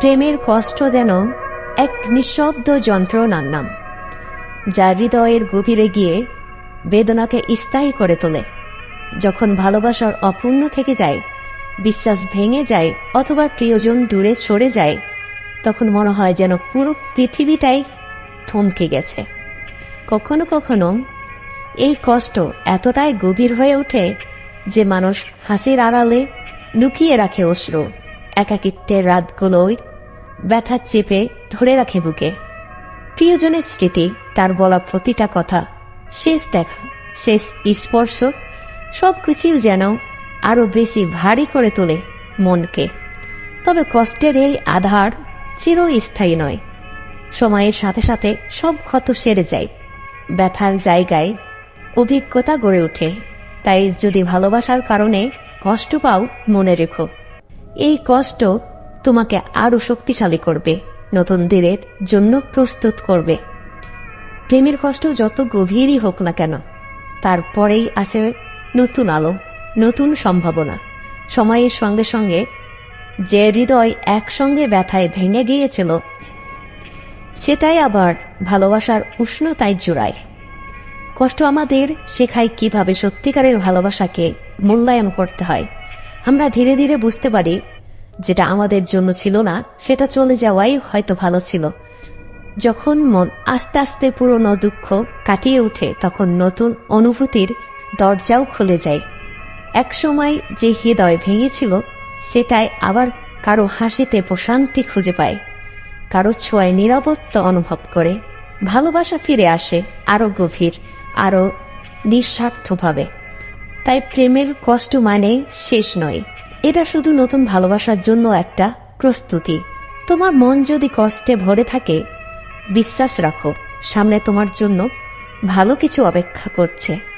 প্রেমের কষ্ট যেন এক নিঃশব্দ যন্ত্রণার নাম, যা হৃদয়ের গভীরে গিয়ে বেদনাকে স্থায়ী করে তোলে। যখন ভালোবাসার অপূর্ণ থেকে যায়, বিশ্বাস ভেঙে যায় অথবা প্রিয়জন দূরে সরে যায়, তখন মনে হয় যেন পুরো পৃথিবীটাই থমকে গেছে। কখনো কখনো এই কষ্ট এতটাই গভীর হয়ে ওঠে যে মানুষ হাসির আড়ালে লুকিয়ে রাখে অশ্রু। একাকিত্বের রাতগুলোয় ব্যথা চেপে ধরে রাখে বুকে। প্রিয়জনের স্মৃতি, তার বলা প্রতিটা কথা, শেষ দেখা, শেষ স্পর্শ, সবকিছুই যেন আরও বেশি ভারী করে তোলে মনকে। তবে কষ্টের এই আধার চিরস্থায়ী নয়। সময়ের সাথে সাথে সব ক্ষত সেরে যায়। ব্যথার জায়গায় অভিজ্ঞতা গড়ে ওঠে। তাই যদি ভালোবাসার কারণে কষ্ট পাও, মনে রেখো। এই কষ্ট তোমাকে আরও শক্তিশালী করবে নতুন দিনের জন্য প্রস্তুত করবে। প্রেমের কষ্ট যত গভীরই হোক না কেন, তারপরেই আসে নতুন আলো, নতুন সম্ভাবনা। সময়ের সঙ্গে সঙ্গে যে হৃদয় একসঙ্গে ব্যথায় ভেঙে গিয়েছিল, সেটাই আবার ভালোবাসার উষ্ণতায় জোড়ায়। কষ্ট আমাদের শেখায় কীভাবে সত্যিকারের ভালোবাসাকে মূল্যায়ন করতে হয়। আমরা ধীরে ধীরে বুঝতে পারি যেটা আমাদের জন্য ছিল না, সেটা চলে যাওয়াই হয়তো ভালো ছিল। যখন মন আস্তে আস্তে পুরনো দুঃখ কাটিয়ে ওঠে, তখন নতুন অনুভূতির দরজাও খুলে যায়। এক সময় যে হৃদয় ভেঙেছিল, সেটাই আবার কারও হাসিতে প্রশান্তি খুঁজে পায়। কারও ছোঁয়ায় নিরাপত্তা অনুভব করে। ভালোবাসা ফিরে আসে আরও গভীর, আরও নিঃস্বার্থভাবে। তাই প্রেমের কষ্ট মানে শেষ নয়। এটা শুধু নতুন ভালোবাসার জন্য একটা প্রস্তুতি। তোমার মন যদি কষ্টে ভরে থাকে, বিশ্বাস রাখো, সামনে তোমার জন্য ভালো কিছু অপেক্ষা করছে।